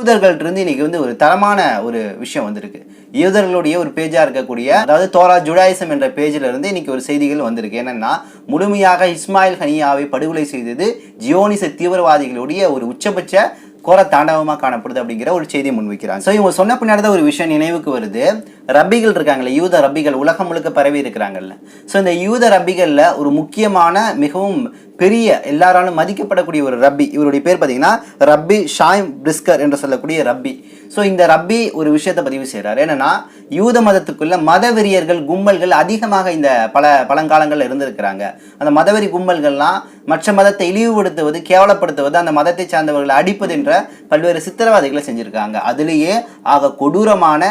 யூதர்கள்ட்ட இருந்து இன்னைக்கு வந்து ஒரு தரமான ஒரு விஷயம் வந்திருக்கு. யூதர்களுடைய ஒரு பேஜா இருக்கக்கூடிய அதாவது தோரா ஜுடாயிசம் என்ற பேஜில் இருந்து இன்னைக்கு ஒரு செய்திகள் வந்திருக்கு. என்னன்னா முழுமையாக இஸ்மாயில் ஹனியாவை படுகொலை செய்தது ஜியோனிச தீவிரவாதிகளுடைய ஒரு உச்சபட்ச கோர தாண்டவமாக காணப்படுது அப்படிங்கிற ஒரு செய்தியை முன்வைக்கிறாங்க. ஸோ இவங்க சொன்ன பின்னாடி தான் ஒரு விஷயம் நினைவுக்கு வருது. ரப்பிகள் இருக்காங்கல்ல யூத ரப்பிகள் உலகம் முழுக்க பரவி இருக்கிறாங்கல்ல. ஸோ இந்த யூத ரப்பிகளில் ஒரு முக்கியமான மிகவும் பெரிய எல்லாராலும் மதிக்கப்படக்கூடிய ஒரு ரப்பி இவருடைய பேர் பார்த்தீங்கன்னா ரப்பி ஷாயம் பிரிஸ்கர் என்று சொல்லக்கூடிய ரப்பி. ஸோ இந்த ரப்பி ஒரு விஷயத்தை பதிவு செய்கிறார் என்னன்னா யூத மதத்துக்குள்ள மதவெறியர்கள் கும்பல்கள் அதிகமாக இந்த பல பழங்காலங்களில் இருந்திருக்கிறாங்க. அந்த மதவெறி கும்பல்கள்லாம் மற்ற மதத்தை இழிவுபடுத்துவது கேவலப்படுத்துவது அந்த மதத்தை சார்ந்தவர்களை அடிப்பது என்ற பல்வேறு சித்திரவாதைகளை செஞ்சுருக்காங்க. அதுலேயே ஆக கொடூரமான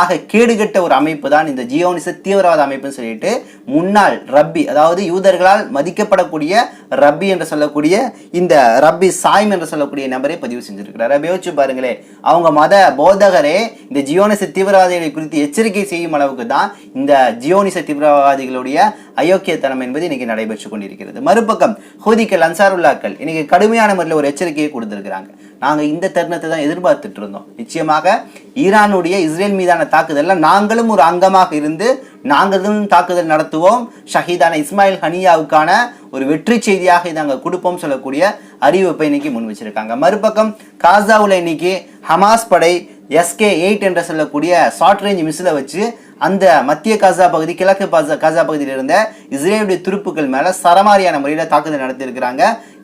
ஆக கேடுகட்ட ஒரு அமைப்பு தான் இந்த ஜியோனிச தீவிரவாத அமைப்புன்னு சொல்லிட்டு முன்னாள் ரப்பி அதாவது யூதர்களால் மதிக்கப்படக்கூடிய ரப்பி என்று சொல்லக்கூடிய இந்த ரப்பி சாய்ம் என்று சொல்லக்கூடிய நபரை பதிவு செஞ்சிருக்கிறார். அப்ப யோசிச்சு பாருங்களே அவங்க மத போதகரே இந்த ஜியோனிச தீவிரவாதிகளை குறித்து எச்சரிக்கை செய்யும் அளவுக்கு தான் இந்த ஜியோனிச தீவிரவாதிகளுடைய அயோக்கியத்தனம் என்பது இன்னைக்கு நடைபெற்று கொண்டிருக்கிறது. மறுபக்கம் ஹூதிக்கள் அன்சாருல்லாக்கள் இன்னைக்கு கடுமையான முறையில் ஒரு எச்சரிக்கையை கொடுத்திருக்கிறாங்க. நாங்கள் இந்த தருணத்தை தான் எதிர்பார்த்துட்டு இருந்தோம். நிச்சயமாக ஈரானுடைய இஸ்ரேல் மீதான தாக்குதலில் நாங்களும் ஒரு அங்கமாக இருந்து நாங்கள் தான் தாக்குதல் நடத்துவோம். ஷஹீதான இஸ்மாயில் ஹனியாவுக்கான ஒரு வெற்றி செய்தியாக இதை நாங்கள் கொடுப்போம் சொல்லக்கூடிய அறிவிப்பை இன்னைக்கு முன் வச்சிருக்காங்க. மறுபக்கம் காசாவில் இன்னைக்கு ஹமாஸ் படை எஸ்கே எயிட் என்று சொல்லக்கூடிய ஷார்ட் ரேஞ்ச் மிஸ்ஸில் வச்சு அந்த மத்திய காசா பகுதி கிழக்கு பாசா காசா பகுதியில் இருந்த இஸ்ரேலுடைய துருப்புக்கள் மேலே சரமாரியான முறையில் தாக்குதல் நடத்தியிருக்கிறாங்க.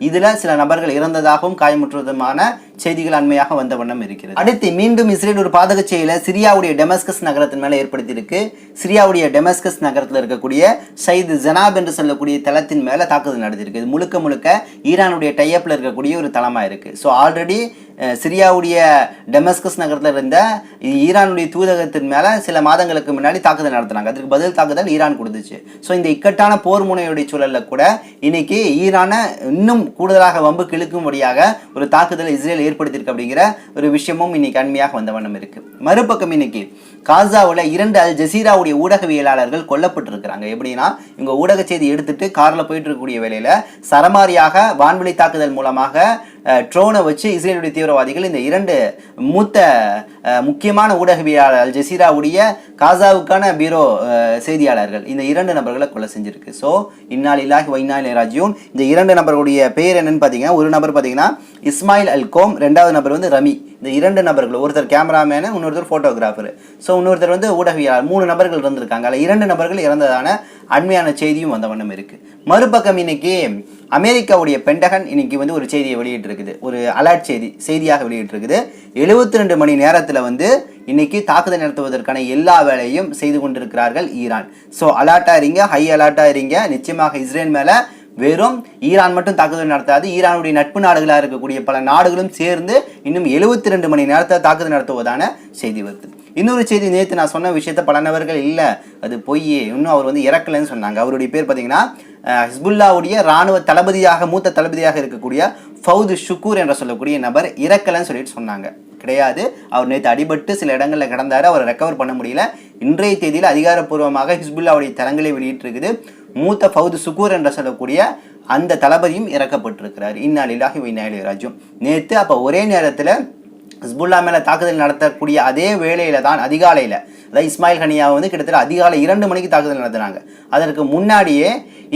இதுல சில நபர்கள் இறந்ததாகவும் காயமுற்றுவதுமான செய்திகள் அண்மையாக வந்த வண்ணம் இருக்கிறது. அடுத்து மீண்டும் இஸ்ரேல் ஒரு பாதக செயலை சிரியாவுடைய டெமஸ்கஸ் நகரத்தின் மேல ஏற்படுத்தியிருக்கு. சிரியாவுடைய டெமஸ்கஸ் நகரத்தில் இருக்கக்கூடிய சைது ஜனாப் என்று சொல்லக்கூடிய தளத்தின் மேல தாக்குதல் நடத்தியிருக்கு. இது முழுக்க முழுக்க ஈரானுடைய டைப்ல இருக்கக்கூடிய ஒரு தளமாக இருக்கு. ஸோ ஆல்ரெடி சிரியாவுடைய டெமஸ்கஸ் நகரத்தில் இருந்த ஈரானுடைய தூதகத்தின் மேல சில மாதங்களுக்கு முன்னாடி தாக்குதல் நடத்தினாங்க. அதுக்கு பதில் தாக்குதல் ஈரான் கொடுத்துச்சு. ஸோ இந்த இக்கட்டான போர் முனையுடைய சூழலில் கூட இன்னைக்கு ஈரானை இன்னும் கூடுதலாக வம்பு கிழக்கும்படியாக ஒரு தாக்குதலை இஸ்ரேல் ஏற்படுத்தியிருக்கு அப்படிங்கிற ஒரு விஷயமும் இன்னைக்கு அண்மையாக வந்த வண்ணம் இருக்கு. மறுபக்கம் இன்னைக்கு காசாவில் இரண்டு அல் ஜசீராவுடைய ஊடகவியலாளர்கள் கொல்லப்பட்டிருக்கிறாங்க. எப்படின்னா இவங்க ஊடக செய்தி எடுத்துட்டு காரில் போயிட்டு இருக்கக்கூடிய வேலையில் சரமாரியாக வான்வெளி தாக்குதல் மூலமாக ட்ரோனை வச்சு இஸ்ரேலுடைய தீவிரவாதிகள் இந்த இரண்டு மூத்த முக்கியமான ஊடகவியலாளர் அல் ஜசீராவுடைய காசாவுக்கான பீரோ செய்தியாளர்கள். இந்த இரண்டு நபர்களை கொலை செஞ்சிருக்கு. ஸோ இன்னால் இல்லாஹி வைனால் ராஜியும் இந்த இரண்டு நபர்களுடைய பேர் என்னன்னு பார்த்தீங்கன்னா ஒரு நபர் பார்த்தீங்கன்னா இஸ்மாயில் அல் கோம் ரெண்டாவது நபர் வந்து ரமி. இந்த இரண்டு நபர்கள் ஒருத்தர் கேமராமேனு இன்னொருத்தர் ஃபோட்டோகிராஃபர் ஸோ இன்னொருத்தர் வந்து ஊடகவியாளர் மூணு நபர்கள் இருந்திருக்காங்க. அதில் இரண்டு நபர்கள் இறந்ததான அண்மையான செய்தியும் வந்த வண்ணம் இருக்குது மறுபக்கம் இன்னைக்கு அமெரிக்காவுடைய பெண்டகன் இன்னைக்கு வந்து ஒரு செய்தியை வெளியிட்டிருக்குது. ஒரு அலர்ட் செய்தி செய்தியாக வெளியிட்டிருக்குது. எழுபத்தி ரெண்டு மணி நேரத்தில் வந்து இன்னைக்கு தாக்குதல் நடத்துவதற்கான எல்லா வேலையும் செய்து கொண்டிருக்கிறார்கள் ஈரான். ஸோ அலர்ட்டாக இருங்க ஹை அலர்ட்டாக இருங்க. நிச்சயமாக இஸ்ரேல் மேலே வெறும் ஈரான் மட்டும் தாக்குதல் நடத்தாது. ஈரானுடைய நட்பு நாடுகளாக இருக்கக்கூடிய பல நாடுகளும் சேர்ந்து இன்னும் எழுபத்தி ரெண்டு மணி நேரத்தில் தாக்குதல் நடத்துவதான செய்தி வருது. இன்னொரு செய்தி நேற்று நான் சொன்ன விஷயத்த பல நபர்கள் இல்லை அது பொய் இன்னும் அவர் வந்து இறக்கலைன்னு சொன்னாங்க. அவருடைய பேர் பார்த்தீங்கன்னா ஹிஸ்புல்லாவுடைய ராணுவ தளபதியாக மூத்த தளபதியாக இருக்கக்கூடிய ஃபவுது ஷுக்கூர் என்ற சொல்லக்கூடிய நபர் இறக்கலைன்னு சொல்லிட்டு சொன்னாங்க. கிடையாது. அவர் நேற்று அடிபட்டு சில இடங்களில் கிடந்தார். அவரை ரெக்கவர் பண்ண முடியல. இன்றைய தேதியில் அதிகாரப்பூர்வமாக ஹிஸ்புல்லாவுடைய தளங்களை வெளியிட்டிருக்குது. மூத்த ஃபவுது சுக்கூர் என்று சொல்லக்கூடிய அந்த தளபதியும் இறக்கப்பட்டிருக்கிறார். இந்நாளிலாகி வைநாயலி நேற்று அப்போ ஒரே நேரத்தில் ஹிஸ்புல்லா மேலே தாக்குதல் நடத்தக்கூடிய அதே வேளையில் தான் அதிகாலையில் அதாவது இஸ்மாயில் ஹனியா வந்து கிட்டத்தட்ட அதிகாலை இரண்டு மணிக்கு தாக்குதல் நடத்தினாங்க. அதற்கு முன்னாடியே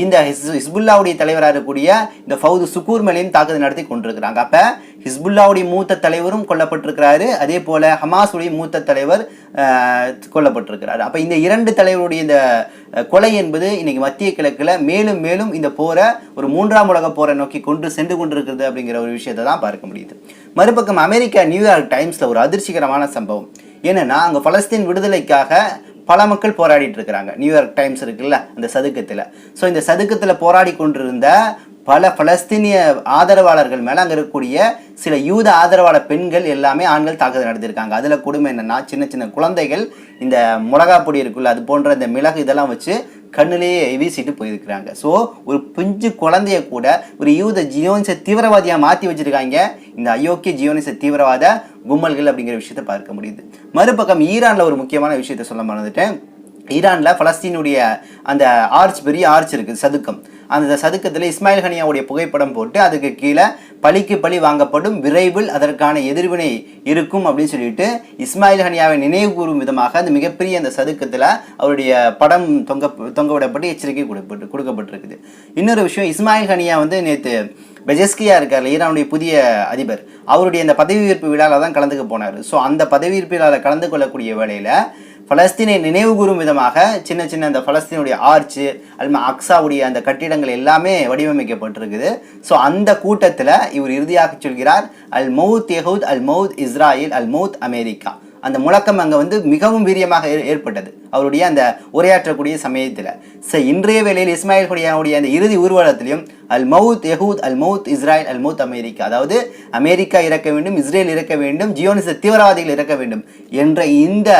இந்த ஹிஸ் ஹிஸ்புல்லாவுடைய தலைவராக இருக்கக்கூடிய இந்த ஃபவுது சுக்கூர் மேலேயும் தாக்குதல் நடத்தி கொண்டிருக்கிறாங்க. அப்போ ஹிஸ்புல்லாவுடைய மூத்த தலைவரும் கொல்லப்பட்டிருக்கிறாரு. அதே போல ஹமாஸுடைய மூத்த தலைவர் கொல்லப்பட்டிருக்கிறார். அப்போ இந்த இரண்டு தலைவருடைய இந்த கொலை என்பது இன்னைக்கு மத்திய கிழக்கில் மேலும் மேலும் இந்த போரை ஒரு மூன்றாம் உலக போரை நோக்கி கொண்டு சென்று கொண்டிருக்கிறது அப்படிங்கிற ஒரு விஷயத்தை தான் பார்க்க முடியுது. மறுபக்கம் அமெரிக்கா நியூயார்க் டைம்ஸில் ஒரு அதிர்ச்சிகரமான சம்பவம். என்னென்னா அங்கே பலஸ்தீன் விடுதலைக்காக பல மக்கள் போராடிட்டு இருக்கிறாங்க. நியூயார்க் டைம்ஸ் இருக்குல்ல அந்த சதுக்கத்தில். ஸோ இந்த சதுக்கத்தில் போராடி கொண்டிருந்த பல பலஸ்தீனிய ஆதரவாளர்கள் மேலே அங்கே இருக்கக்கூடிய சில யூத ஆதரவாளர் பெண்கள் எல்லாமே ஆண்கள் தாக்குதல் நடத்தியிருக்காங்க. அதில் கொடுமை என்னன்னா சின்ன சின்ன குழந்தைகள் இந்த மிளகா பொடி இருக்குல்ல அது போன்ற இந்த மிளகு இதெல்லாம் வச்சு கண்ணிலேயே வீசிட்டு போயிருக்கிறாங்க. ஸோ ஒரு பிஞ்சு குழந்தைய கூட ஒரு யூத ஜியோனிச தீவிரவாதியாக மாற்றி வச்சுருக்காங்க. இந்த அயோக்கிய ஜியோனிச தீவிரவாத கும்பல்கள் அப்படிங்கிற விஷயத்தை பார்க்க முடியுது. மறுபக்கம் ஈரானில் ஒரு முக்கியமான விஷயத்தை சொல்ல மறந்துட்டேன். ஈரானில் பலஸ்தீனுடைய அந்த ஆர்ச் பெரிய ஆர்ச் இருக்குது சதுக்கம். அந்த சதுக்கத்தில் இஸ்மாயில் ஹனியாவுடைய புகைப்படம் போட்டு அதுக்கு கீழே பழிக்கு பழி வாங்கப்படும் விரைவில் அதற்கான எதிர்வினை இருக்கும் அப்படின்னு சொல்லிட்டு இஸ்மாயில் ஹனியாவை நினைவு கூறும் விதமாக அந்த மிகப்பெரிய அந்த சதுக்கத்தில் அவருடைய படம் தொங்க தொங்க விடப்பட்டு எச்சரிக்கை கொடுக்கப்பட்டு கொடுக்கப்பட்டிருக்குது. இன்னொரு விஷயம் இஸ்மாயில் ஹனியா வந்து நேற்று பெஜஸ்கியா இருக்கார்ல ஈரானுடைய புதிய அதிபர். அவருடைய அந்த பதவியேற்பு விழாவில் தான் கலந்துக்க போனார். ஸோ அந்த பதவியேற்பு விழாவில் கலந்து கொள்ளக்கூடிய வேளையில் பலஸ்தீனை நினைவு கூறும் விதமாக சின்ன சின்ன அந்த பலஸ்தீனுடைய ஆர்ச்சு அல்மா அக்ஸாவுடைய அந்த கட்டிடங்கள் எல்லாமே வடிவமைக்கப்பட்டிருக்குது. ஸோ அந்த கூட்டத்தில் இவர் இறுதியாக சொல்கிறார் அல் மவுத் யஹூத் அல் மவுத் இஸ்ராயில் அல் மவுத் அமெரிக்கா. அந்த முழக்கம் அங்கே வந்து மிகவும் வீரியமாக ஏ- ஏற்பட்டது அவருடைய அந்த உரையாற்றக்கூடிய சமயத்தில். ஸோ இன்றைய வேளையில் இஸ்மாயில் குடியானுடைய அந்த இறுதி ஊர்வலத்திலையும் அல் மவுத் எஹூத் அல் மவுத் இஸ்ராயல் அல் மவுத் அமெரிக்கா. அதாவது அமெரிக்கா இறக்க வேண்டும் இஸ்ரேல் இறக்க வேண்டும் ஜியோனிச தீவிரவாதிகள் இறக்க வேண்டும் என்ற இந்த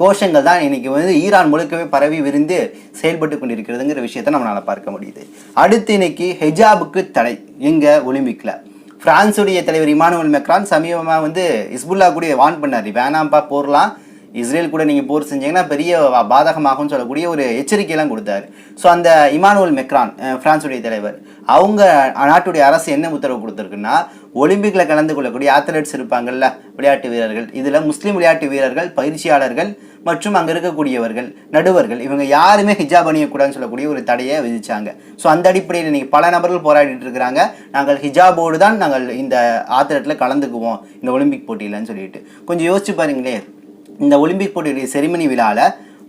கோஷங்கள் தான் இன்னைக்கு வந்து ஈரான் முழுக்கவே பரவி விரிந்து செயல்பட்டு கொண்டிருக்கிறதுங்கிற விஷயத்தை நம்மளால் பார்க்க முடியுது. அடுத்து இன்னைக்கு ஹெஜாபுக்கு தடை. எங்கே? ஒலிம்பிக்கில் ஃப்ரான்ஸுடைய தலைவர் இமானுவல் மெக்ரான் சமீபமாக வந்து இஸ்புல்லா கூட வான் பண்ணார். வேணாம்ப்பா போரலாம். இஸ்ரேல் கூட நீங்கள் போர் செஞ்சீங்கன்னா பெரிய பாதகமாகும்னு சொல்லக்கூடிய ஒரு எச்சரிக்கையெல்லாம் கொடுத்தாரு. ஸோ அந்த இமானுவல் மெக்ரான் அஹ், தலைவர் அவங்க நாட்டுடைய அரசு என்ன உத்தரவு கொடுத்துருக்குன்னா ஒலிம்பிக்கில் கலந்து கொள்ளக்கூடிய ஆத்லெட்ஸ் இருப்பாங்கல்ல விளையாட்டு வீரர்கள். இதில் முஸ்லீம் விளையாட்டு வீரர்கள் பயிற்சியாளர்கள் மற்றும் அங்கே இருக்கக்கூடியவர்கள் நடுவர்கள் இவங்க யாருமே ஹிஜாப் அணியக்கூடாதுன்னு சொல்லக்கூடிய ஒரு தடையை விதிச்சாங்க. ஸோ அந்த அடிப்படையில் இன்னைக்கு பல நபர்கள் போராடிட்டு இருக்கிறாங்க. நாங்கள் ஹிஜாபோடு தான் நாங்கள் இந்த ஆத்திரத்தில் கலந்துக்குவோம் இந்த ஒலிம்பிக் போட்டியிலன்னு சொல்லிட்டு. கொஞ்சம் யோசிச்சு பாருங்களேன். இந்த ஒலிம்பிக் போட்டியுடைய செரிமனி விழாவில்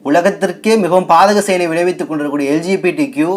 உலகத்திற்கே மிகவும் பாதக செயலை விளைவித்துக் கொண்டிருக்கக்கூடிய எல்ஜிபிடி கியூ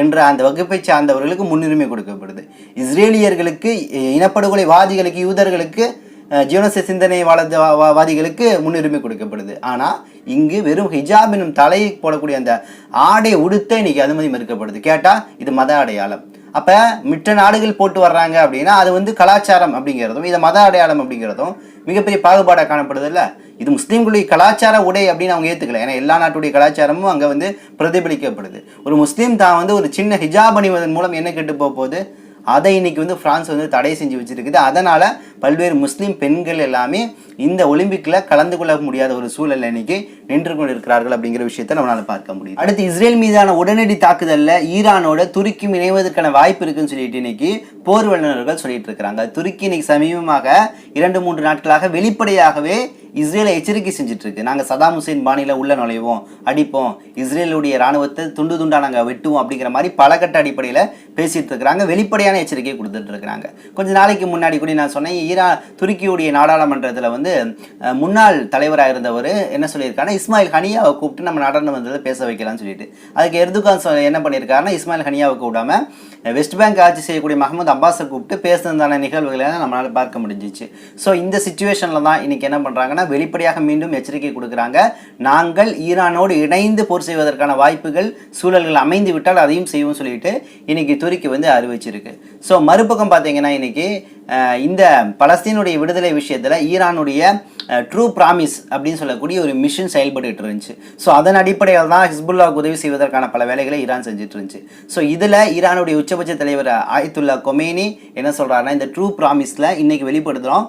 என்ற அந்த வகுப்பை சார்ந்தவர்களுக்கு முன்னுரிமை கொடுக்கப்படுது. இஸ்ரேலியர்களுக்கு இனப்படுகொலைவாதிகளுக்கு இனப்படுகொலை வாதிகளுக்கு யூதர்களுக்கு ஜீவனச சிந்தனை வா- வாதிகளுக்கு முன்னுரிமை கொடுக்கப்படுது. ஆனால் இங்கு வெறும் ஹிஜாப் எனும் தலையை போடக்கூடிய அந்த ஆடை உடுத்த இன்னைக்கு அனுமதி மறுக்கப்படுது. கேட்டால் இது மத அடையாளம். அப்போ மிட்ட நாடுகள் போட்டு வர்றாங்க அப்படின்னா அது வந்து கலாச்சாரம் அப்படிங்கிறதும் இதை மத அடையாளம் அப்படிங்கிறதும் மிகப்பெரிய பாகுபாடாக காணப்படுது இல்லை இது முஸ்லீம்களுடைய கலாச்சார உடை அப்படின்னு அவங்க ஏற்றுக்கல ஏன்னா எல்லா நாட்டுடைய கலாச்சாரமும் அங்கே வந்து பிரதிபலிக்கப்படுது. ஒரு முஸ்லீம் தான் வந்து ஒரு சின்ன ஹிஜாப் அணிவதன் மூலம் என்ன கெட்டு போக போகுது? அதை இன்னைக்கு வந்து ஃப்ரான்ஸ் வந்து தடை செஞ்சு வச்சுருக்குது. அதனால் பல்வேறு முஸ்லீம் பெண்கள் எல்லாமே இந்த ஒலிம்பிக்கில் கலந்து கொள்ள முடியாத ஒரு சூழலில் இன்னைக்கு நின்று கொண்டு இருக்கிறார்கள் அப்படிங்கிற விஷயத்தை நம்மளால் பார்க்க முடியும் அடுத்து இஸ்ரேல் மீதான உடனடி தாக்குதலில் ஈரானோட துருக்கி இணைவதற்கான வாய்ப்பு இருக்குன்னு சொல்லிட்டு இன்னைக்கு போர் வல்லுநர்கள் சொல்லிட்டு இருக்கிறாங்க. துருக்கி இன்னைக்கு சமீபமாக இரண்டு மூன்று நாட்களாக வெளிப்படையாகவே இஸ்ரேலை எச்சரிக்கை செஞ்சிட்ருக்கு. நாங்கள் சதாம் ஹுசேன் பாணியில் உள்ள நுழைவோம் அடிப்போம். இஸ்ரேலுடைய ராணுவத்தை துண்டு துண்டா நாங்கள் வெட்டுவோம் அப்படிங்கிற மாதிரி பலகட்ட அடிப்படையில் பேசிகிட்டு இருக்கிறாங்க வெளிப்படையான எச்சரிக்கை கொடுத்துட்டு இருக்கிறாங்க நாளைக்கு முன்னாடி கூட நான் சொன்னேன் ஈரா துருக்கியுடைய நாடாளுமன்றத்தில் வந்து முன்னாள் தலைவராக இருந்தவர் என்ன சொல்லியிருக்காருன்னா இஸ்மாயில் ஹனியாவை கூப்பிட்டு நம்ம நாடாளுமன்றத்தில் பேச வைக்கலாம்னு சொல்லிட்டு. அதுக்கு எர்துகான் சொ- என்ன பண்ணியிருக்காருன்னா இஸ்மாயில் ஹனியாவை கூப்பிடாம வெஸ்ட் பேங்க் ஆட்சி செய்யக்கூடிய மஹமது அப்பாஸை கூப்பிட்டு பேசுனதான நிகழ்வுகளை நம்மளால் பார்க்க முடிஞ்சிச்சு. ஸோ இந்த சுச்சுவேஷனில் தான் இன்றைக்கி என்ன பண்ணுறாங்கன்னா வெளிப்படையாக மீண்டும் எச்சரிக்கை கொடுக்குறாங்க. நாங்கள் ஈரானோடு இணைந்து போர் செய்வதற்கான வாய்ப்புகள் சூழல்கள் அமைந்து விட்டால் அதையும் செய்வோம் சொல்லிட்டு இன்றைக்கி துருக்கி வந்து அறிவிச்சிருக்கு. ஸோ மறுபக்கம் பார்த்தீங்கன்னா இன்றைக்கி இந்த பலஸ்தீனுடைய விடுதலை விஷயத்தில் ஈரானுடைய ட்ரூ ப்ராமிஸ் அப்படின்னு சொல்லக்கூடிய ஒரு மிஷின் செயல்பட்டுட்டு இருந்துச்சு. ஸோ அதன் அடிப்படையில் தான் ஹிஸ்புல்லாவுக்கு உதவி செய்வதற்கான பல வேலைகளை ஈரான் செஞ்சுட்டு இருந்துச்சு. ஸோ இதில் ஈரானுடைய உச்சபட்ச தலைவர் ஆயத்துல்லா கொமேனி என்ன சொல்கிறாருன்னா இந்த ட்ரூ ப்ராமிஸில் இன்றைக்கி வெளிப்படுத்துகிறோம்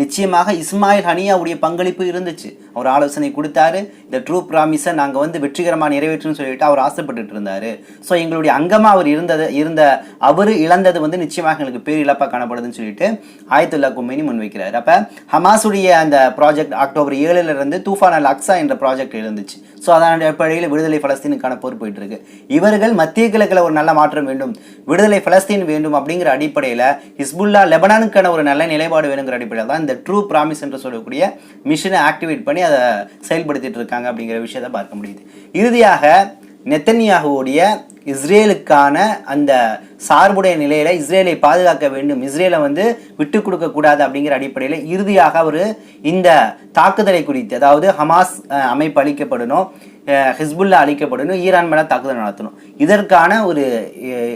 நிச்சயமாக இஸ்மாயில் ஹனியாவுடைய பங்களிப்பு இருந்துச்சு. அவர் ஆலோசனை கொடுத்தாரு. இந்த ட்ரூ ப்ராமிஸை நாங்கள் வந்து வெற்றிகரமாக நிறைவேற்றணும்னு சொல்லிட்டு அவர் ஆசைப்பட்டுட்டு இருந்தாரு. ஸோ எங்களுடைய அங்கமாக அவர் இருந்தது இருந்த அவர் இழந்தது வந்து நிச்சயமாக எங்களுக்கு பேர் இழப்பாக காணப்படுதுன்னு சொல்லிட்டு ஆயத்துல்லா கும்மேனி முன்வைக்கிறார். அப்போ ஹமாஸுடைய அந்த ப்ராஜெக்ட் அக்டோபர் ஏழுலேருந்து தூஃபான் அல் அக்ஸா என்ற ப்ராஜெக்ட் இருந்துச்சு ஸோ அதன் அடிப்படையில் விடுதலை பலஸ்தீனுக்கான போர் போயிட்டு இருக்கு இவர்கள் மத்திய கிழக்கில் ஒரு நல்ல மாற்றம் வேண்டும் விடுதலை பலஸ்தீன் வேண்டும் அப்படிங்கிற அடிப்படையில் ஹிஸ்புல்லா லெபனானுக்கான ஒரு நல்ல நிலைப்பாடு வேணுங்கிற அடிப்படையில் தான் இந்த ட்ரூ ப்ராமிஸ் என்று சொல்லக்கூடிய மிஷினை ஆக்டிவேட் பண்ணி அதை செயல்படுத்திட்டு இருக்காங்க அப்படிங்கிற விஷயத்தை பார்க்க முடியுது. இறுதியாக நெத்தன்யாகுவோடைய இஸ்ரேலுக்கான அந்த சார்புடைய நிலையில் இஸ்ரேலை பாதுகாக்க வேண்டும் இஸ்ரேலை வந்து விட்டு கொடுக்க கூடாது அப்படிங்கிற அடிப்படையில் இறுதியாக அவர் இந்த தாக்குதலை குறித்து அதாவது ஹமாஸ் அமைப்பு அளிக்கப்படணும். ஹிஸ்புல்லா அழிக்கப்படணும் ஈரான் மேல தாக்குதல் நடத்தணும். இதற்கான ஒரு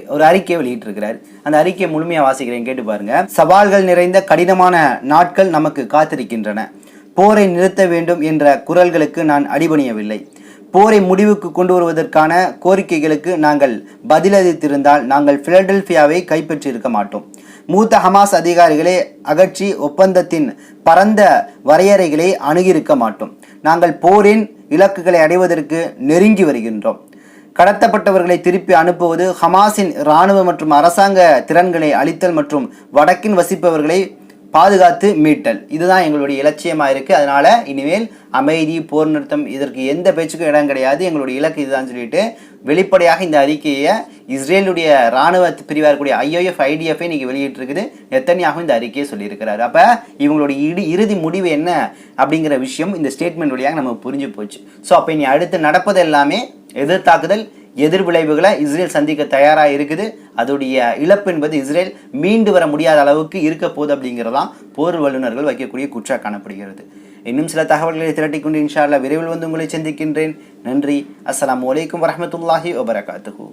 ஒரு அறிக்கையை வெளியிட்டிருக்கிறார். அந்த அறிக்கையை முழுமையாக வாசிக்கிறேன் கேட்டு பாருங்க. சவால்கள் நிறைந்த கடினமான நாட்கள் நமக்கு காத்திருக்கின்றன. போரை நிறுத்த வேண்டும் என்ற குரல்களுக்கு நான் அடிபணியவில்லை. போரை முடிவுக்கு கொண்டு வருவதற்கான கோரிக்கைகளுக்கு நாங்கள் பதிலளித்திருந்தால் நாங்கள் பிலடெல்பியாவை கைப்பற்றியிருக்க மாட்டோம். மூத்த ஹமாஸ் அதிகாரிகளை அகற்றி ஒப்பந்தத்தின் பரந்த வரையறைகளை அணுகியிருக்க மாட்டோம். நாங்கள் போரின் இலக்குகளை அடைவதற்கு நெருங்கி வருகின்றோம். கடத்தப்பட்டவர்களை திருப்பி அனுப்புவது ஹமாஸின் இராணுவ மற்றும் அரசாங்க திறன்களை அழித்தல் மற்றும் வடக்கின் வசிப்பவர்களை பாதுகாத்து மீட்டல். இதுதான் எங்களுடைய இலட்சியமாக இருக்குது அதனால் இனிமேல் அமைதி போர் நிறுத்தம் இதற்கு எந்த பேச்சுக்கும் இடம் கிடையாது. எங்களுடைய இலக்கு இதுதான் சொல்லிட்டு வெளிப்படையாக இந்த அறிக்கையை இஸ்ரேலுடைய இராணுவ பிரிவாக இருக்கக்கூடிய ஐஓஎஃப் ஐடிஎஃப் இன்னைக்கு வெளியிட்டிருக்குது. எத்தனையாகவும் இந்த அறிக்கையை சொல்லியிருக்கிறாரு. அப்போ இவங்களுடைய இடு இறுதி முடிவு என்ன அப்படிங்கிற விஷயம் இந்த ஸ்டேட்மெண்ட் வழியாக நமக்கு புரிஞ்சு போச்சு. ஸோ அப்போ இனி அடுத்து நடப்பது எல்லாமே எதிர்த்தாக்குதல் எதிர்விளைவுகளை இஸ்ரேல் சந்திக்க தயாராக இருக்குது. அதோடைய இழப்பு என்பது இஸ்ரேல் மீண்டு வர முடியாத அளவுக்கு இருக்க போகுது அப்படிங்கிறதான் போர் வல்லுநர்கள் வைக்கக்கூடிய குற்றா காணப்படுகிறது. இன்னும் சில தகவல்களை திரட்டிக்கொண்டு இன்ஷா விரைவில் வந்து உங்களை சந்திக்கின்றேன். நன்றி. அஸ்லாம் வலைக்கம் வரமத்துல்லாஹி வபரகாத்துஹு.